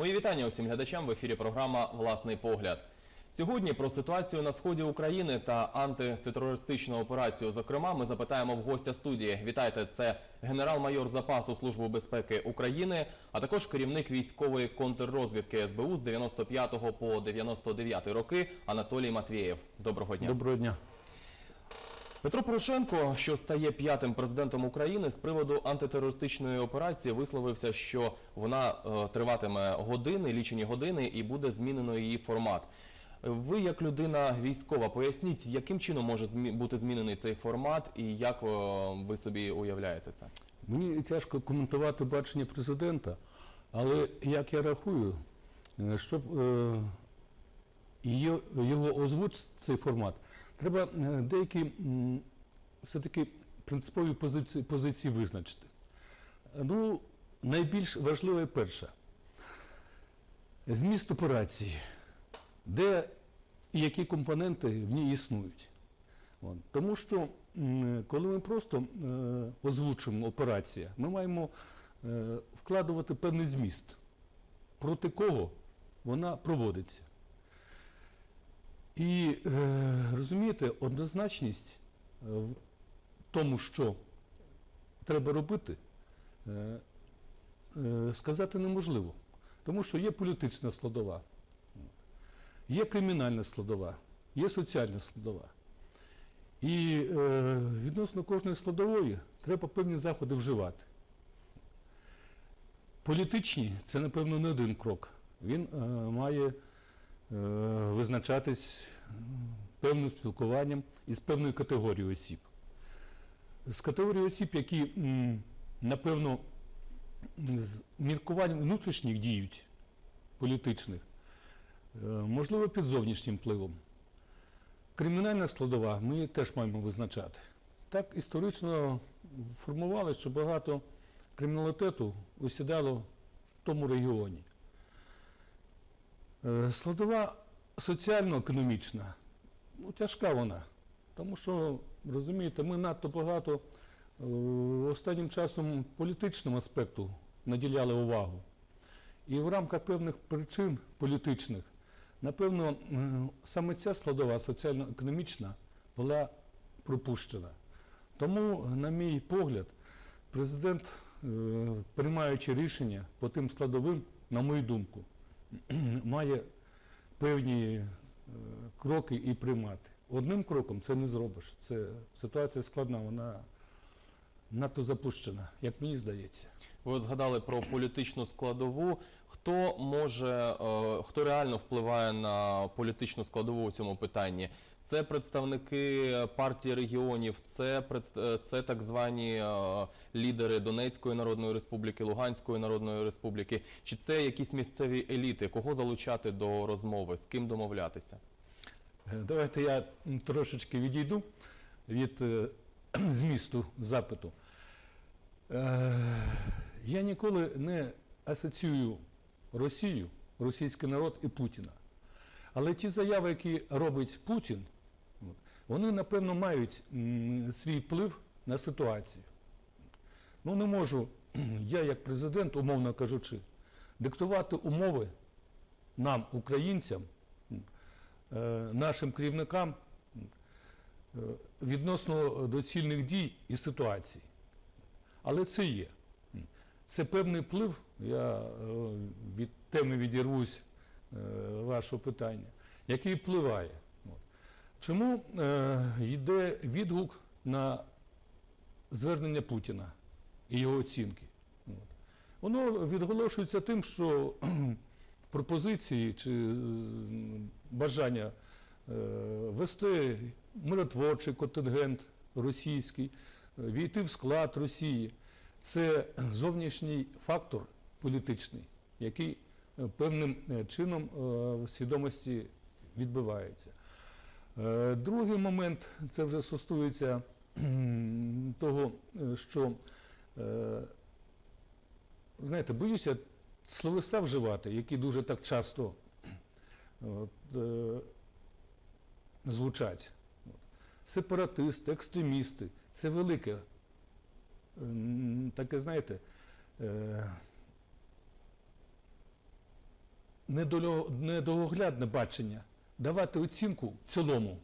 Мої вітання усім глядачам в ефірі програма Власний погляд. Сьогодні про ситуацію на сході України та антитерористичну операцію. Зокрема, ми запитаємо в гостя студії. Вітайте, це генерал-майор запасу Служби безпеки України, а також керівник військової контррозвідки СБУ з 95 по 99 роки Анатолій Матвєєв. Доброго дня. Доброго дня. Петро Порошенко, що стає п'ятим президентом України, з приводу антитерористичної операції висловився, що вона е, триватиме години, лічені години, і буде змінено її формат. Ви, як людина військова, поясніть, яким чином може бути змінений цей формат, і як е, ви собі уявляєте це? Мені тяжко коментувати бачення президента, але як я рахую, е, щоб його озвучити цей формат, треба е, деякі все-таки принципові позиції, позиції визначити. Ну, найбільш важливе перше. Зміст операції, де і які компоненти в ній існують. От. Тому що коли ми просто е, озвучуємо операція, ми маємо е, вкладувати певний зміст, проти кого вона проводиться. І е, розумієте, однозначність е, в тому, що треба робити, е, сказати неможливо. Тому що є політична складова, є кримінальна складова, є соціальна складова. І відносно кожної складової треба певні заходи вживати. Політичні це, напевно, не один крок. Він має визначатись певним спілкуванням із певною категорією осіб. З категорією осіб, які, напевно, з міркуванням внутрішніх діють політичних, е, можливо, під зовнішнім впливом. Кримінальна складова ми теж маємо визначати. Так історично формувалося, що багато криміналітету осідало в тому регіоні. Е, Складова соціально-економічна, ну, тяжка вона. Тому що, розумієте, ми надто багато е, останнім часом політичному аспекту наділяли увагу. І в рамках певних причин політичних Напевно, е, саме ця складова соціально-економічна була пропущена. Тому, на мій погляд, президент, приймаючи рішення по тим складовим, на мою думку, має певні е, кроки і приймати. Одним кроком це не зробиш. Це ситуація складна, вона надто запущена, як мені здається. Ви от згадали про політичну складову. Хто може, е, хто реально впливає на політичну складову у цьому питанні? Це представники партії регіонів, це е, це так звані е, лідери Донецької Народної Республіки, Луганської Народної Республіки. Чи це якісь місцеві еліти? Кого залучати до розмови? З ким домовлятися? Е, Давайте я трошечки відійду від е, змісту запиту. Е, Я ніколи не асоціюю Росію, російський народ і Путіна. Але ті заяви, які робить Путін, вони, напевно, мають свій вплив на ситуацію. Ну, не можу я, як президент, умовно кажучи, диктувати умови нам, українцям, е, нашим керівникам е, відносно доцільних дій і ситуацій. Але це є. Це певний вплив, я е, від теми відірвусь вашого питання, який впливає. Чому е, йде відгук на звернення Путіна і його оцінки? От. Воно відголошується тим, що пропозиції чи м, бажання е, вести миротворчий контингент російський, е, війти в склад Росії. Це зовнішній фактор політичний, який е, певним е, чином е, в свідомості відбувається. Е, Другий момент це вже стосується того, е, що е, знаєте, боюся словеса вживати, які дуже так часто звучать. Сепаратисти, екстремісти це велике, таке, знаєте, е, недоглядне бачення, давати оцінку цілому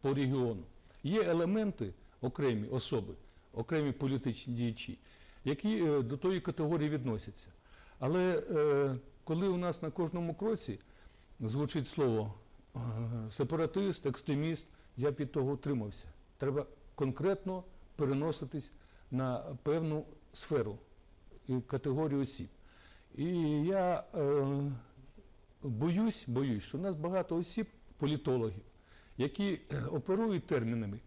по регіону. Є елементи, окремі особи, окремі політичні діячі, які е, до тої категорії відносяться. Але е, коли у нас на кожному кроці звучить слово е, сепаратист, екстреміст, я від того утримався. Треба конкретно переноситись на певну сферу і категорію осіб. І я боюсь, боюсь, що у нас багато осіб, політологів, які е, оперують термінами,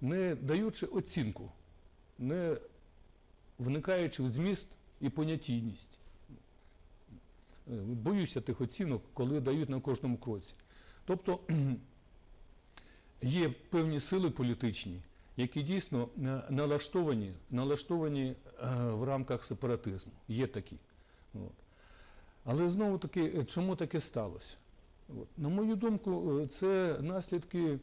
не даючи оцінку, не вникаючи в зміст і понятійність. Е, Боюся тих оцінок, коли дають на кожному кроці. Тобто є певні сили політичні, які дійсно е, налаштовані, налаштовані в рамках сепаратизму. Є такі. Але знову таки, чому таке сталося? На мою думку, е, це наслідки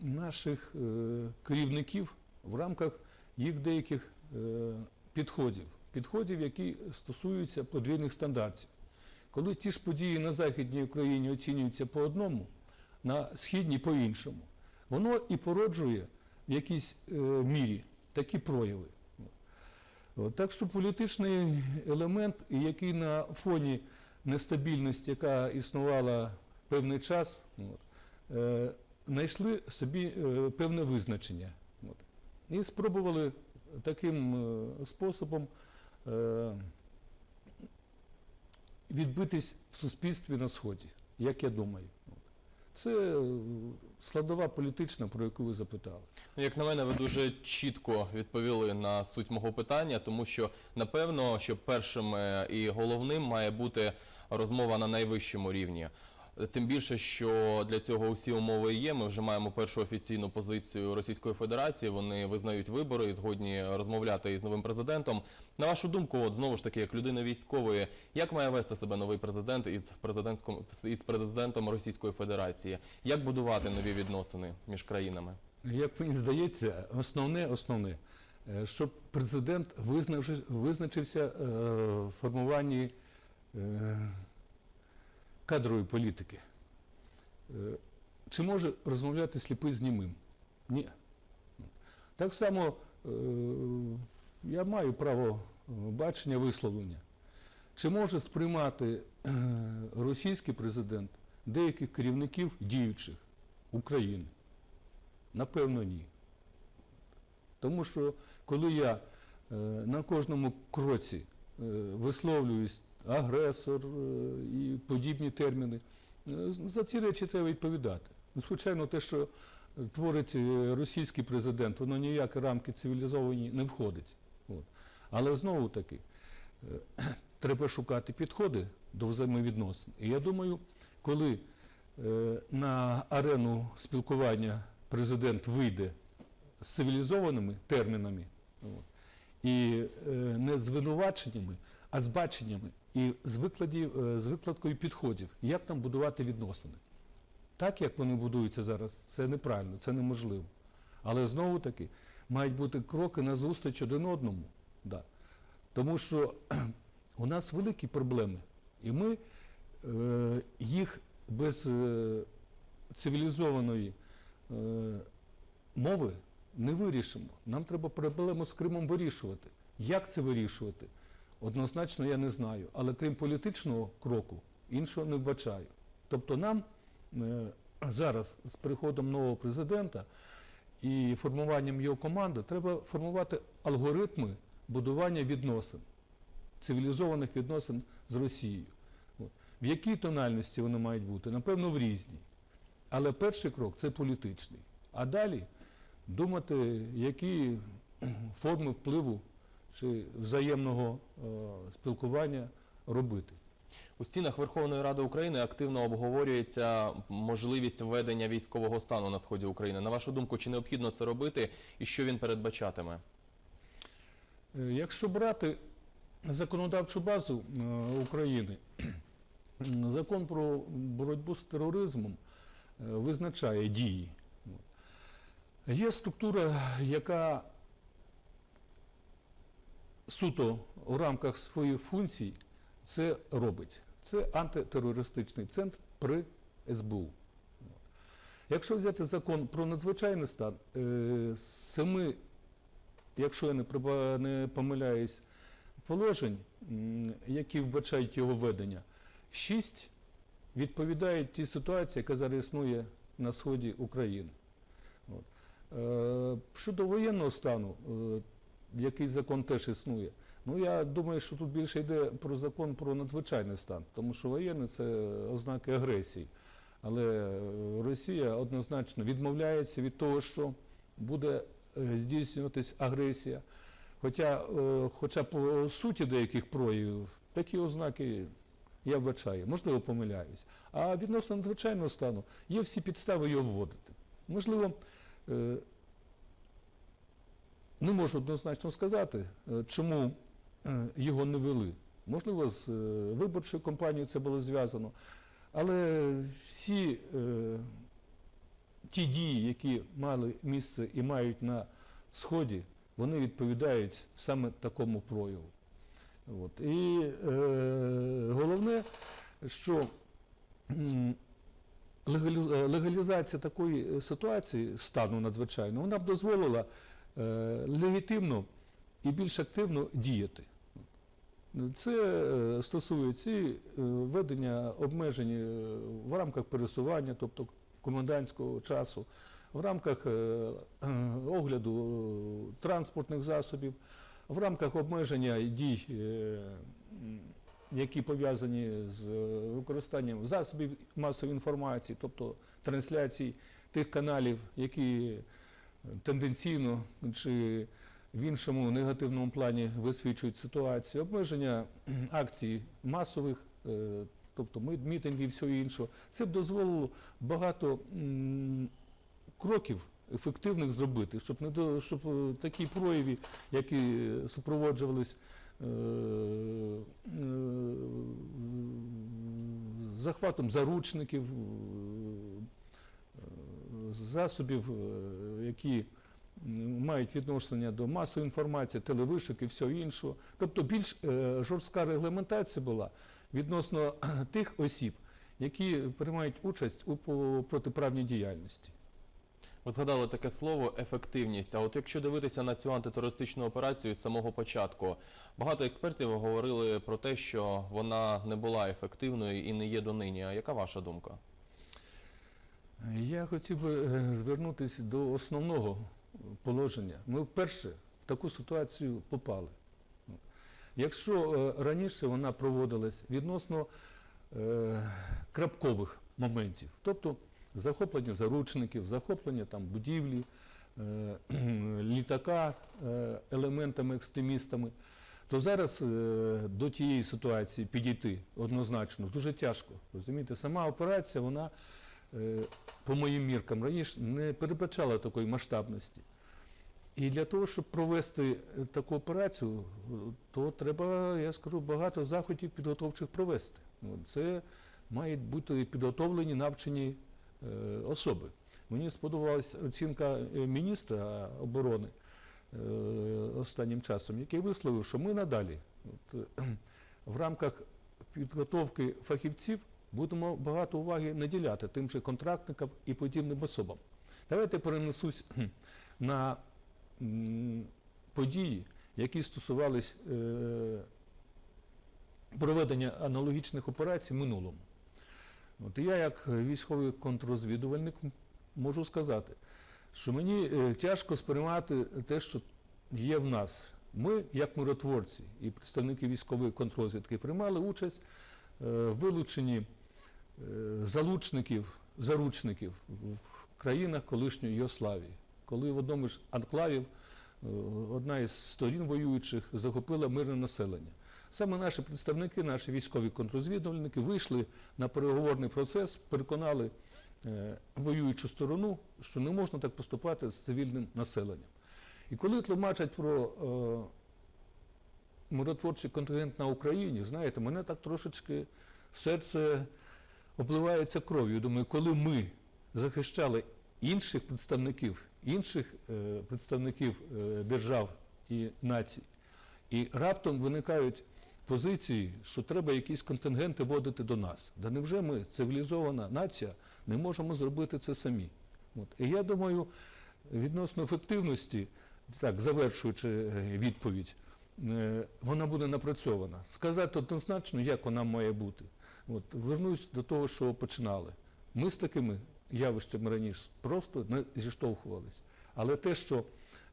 наших е, керівників в рамках їх деяких е, підходів, підходів, які стосуються подвійних стандартів. Коли ті ж події на Західній Україні оцінюються по одному, на східній по іншому, воно і породжує в якійсь мірі такі прояви. Так що політичний елемент, який на фоні нестабільності, яка існувала певний час, е, знайшли собі е, певне визначення. От, і спробували таким е, способом е, відбитись в суспільстві на Сході, як я думаю. Це е, складова політична, про яку ви запитали. Ну, Як на мене, ви дуже чітко відповіли на суть мого питання, тому що напевно, що першим е, і головним має бути розмова на найвищому рівні. Тим більше, що для цього усі умови є. Ми вже маємо першу офіційну позицію Російської Федерації. Вони визнають вибори і згодні розмовляти із новим президентом. На вашу думку, от знову ж таки, як людина військової, як має вести себе новий президент із президентськом із президентом Російської Федерації? Як будувати нові відносини між країнами? Як мені здається, основне, основне, е, щоб президент визначився е, в формуванні кадрової політики. Е, Чи може розмовляти сліпий з німим? Ні. Так само е, я маю право е, бачення висловлення. Чи може сприймати е, російський президент деяких керівників діючих України? Напевно, ні. Тому що коли я е, на кожному кроці е, висловлююсь агресор е, і подібні терміни, е, за ці речі треба відповідати. Ну, Звичайно, те, що творить е, російський президент, воно ніякі рамки цивілізовані не входить. От. Але знову таки, треба шукати підходи до взаємовідносин. І я думаю, коли на арену спілкування президент вийде з цивілізованими термінами от, і не звинуваченнями, а з баченнями і з, викладів, е, з викладкою підходів, як там будувати відносини. Так, як вони будуються зараз, це неправильно, це неможливо. Але знову таки мають бути кроки назустріч один одному. Да. Тому що у нас великі проблеми, і ми е, їх без е, цивілізованої е, мови не вирішимо. Нам треба проблему з Кримом вирішувати. Як це вирішувати? Однозначно я не знаю. Але крім політичного кроку, іншого не вбачаю. Тобто нам е, зараз з приходом нового президента і формуванням його команди треба формувати алгоритми будування відносин, цивілізованих відносин з Росією. В якій тональності вони мають бути? Напевно, в різній. Але перший крок це політичний. А далі думати, які форми впливу чи взаємного е, спілкування робити. У стінах Верховної Ради України активно обговорюється можливість введення військового стану на сході України. На вашу думку, чи необхідно це робити і що він передбачатиме? Е, Якщо брати законодавчу базу е, України, закон про боротьбу з тероризмом визначає дії. Є структура, яка суто в рамках своїх функцій це робить. Це антитерористичний центр при СБУ. Якщо взяти закон про надзвичайний стан, е, семи, якщо я не, помиляюсь, положень, які вбачають його ведення, шість відповідають тій ситуації, яка зараз існує на сході України. Е, щодо воєнного стану, е, який закон теж існує, ну я думаю, що тут більше йде про закон про надзвичайний стан, тому що воєнний це ознаки агресії. Але е, Росія однозначно відмовляється від того, що буде е, здійснюватись агресія. Хоча, е, хоча по суті деяких проявів такі ознаки я вбачаю, можливо, помиляюсь. А відносно надзвичайного стану є всі підстави його вводити. Можливо, не можу однозначно сказати, е, чому е, його не вели. Можливо, з е, виборчою кампанією це було зв'язано. Але всі е, ті дії, які мали місце і мають на Сході, вони відповідають саме такому прояву. От. І е, головне, що легалізація такої ситуації, стану надзвичайно, вона б дозволила легітимно і більш активно діяти. Це е, стосується і е, введення обмежень е, в рамках пересування, тобто комендантського часу, в рамках е, е, огляду е, транспортних засобів, в рамках обмеження дій, е, які пов'язані з е, використанням засобів масової інформації, тобто трансляцій тих каналів, які тенденційно чи в іншому негативному плані висвічують ситуацію, обмеження акцій масових, е, тобто мітингів і всього іншого. Це б дозволило багато кроків ефективних зробити, щоб не до щоб е, такі прояви, які супроводжувались е, е, захватом заручників, засобів, е, які мають відношення до масової інформації, телевишок і всього іншого. Тобто більш е, жорстка регламентація була відносно тих осіб, які приймають участь у протиправній діяльності. Ви згадали таке слово ефективність. А от якщо дивитися на цю антитерористичну операцію з самого початку, багато експертів говорили про те, що вона не була ефективною і не є донині. А яка ваша думка? Я хотів би е, звернутися до основного положення. Ми вперше в таку ситуацію попали. Якщо е, раніше вона проводилась відносно е, крапкових моментів, тобто захоплення заручників, захоплення там будівлі, літака елементами, екстремістами, то зараз до тієї ситуації підійти однозначно дуже тяжко. Розумієте, сама операція, вона, по моїм міркам, раніше не передбачала такої масштабності. І для того, щоб провести е, таку операцію, е, то треба, я скажу, багато заходів підготовчих провести. Ну, Це мають бути підготовлені, навчені е, особи. Мені сподобалася оцінка е, міністра оборони е, останнім часом, який висловив, що ми надалі е, в рамках підготовки фахівців будемо багато уваги наділяти тим же контрактникам і подібним особам. Давайте перенесусь на події, які стосувались е, проведення аналогічних операцій в минулому. От я, як військовий контррозвідувальник, можу сказати, що мені е, тяжко сприймати те, що є в нас. Ми, як миротворці і представники військової контррозвідки, приймали участь е, в вилученні залучників, заручників в країнах колишньої Югославії, коли в одному з анклавів е, одна із сторін воюючих захопила мирне населення. Саме наші представники, наші військові контррозвідувальники вийшли на переговорний процес, переконали е, воюючу сторону, що не можна так поступати з цивільним населенням. І коли тлумачать про е, миротворчий контингент на Україні, знаєте, мене так трошечки серце обливається кров'ю. Думаю, коли ми захищали інших представників, інших е, представників е, держав і націй, і раптом виникають позиції, що треба якісь контингенти вводити до нас. Да невже ми, цивілізована нація, не можемо зробити це самі? От. І я думаю, відносно ефективності, так, завершуючи е, відповідь, е, вона буде напрацьована. Сказати однозначно, як вона має бути. От, вернусь до того, що починали. Ми з такими явищами раніше просто не зіштовхувалися. Але те, що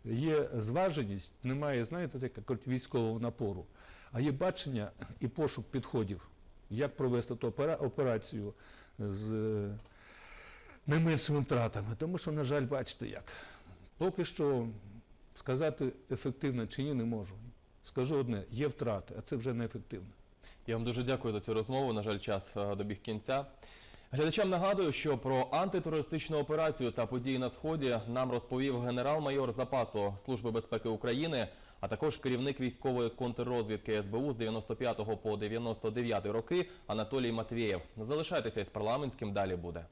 є зваженість, немає, знаєте, так, як військового напору, а є бачення і пошук підходів, як провести ту операцію з е, найменшими втратами. Тому що, на жаль, бачите як. Поки що сказати ефективно чи ні не можу. Скажу одне, є втрати, а це вже не ефективно. Я вам дуже дякую за цю розмову. На жаль, час е, добіг кінця. Глядачам нагадую, що про антитерористичну операцію та події на сході нам розповів генерал-майор запасу Служби безпеки України, а також керівник військової контррозвідки СБУ з 95 по 99 роки Анатолій Матвієв. Залишайтеся із парламентським. Далі буде.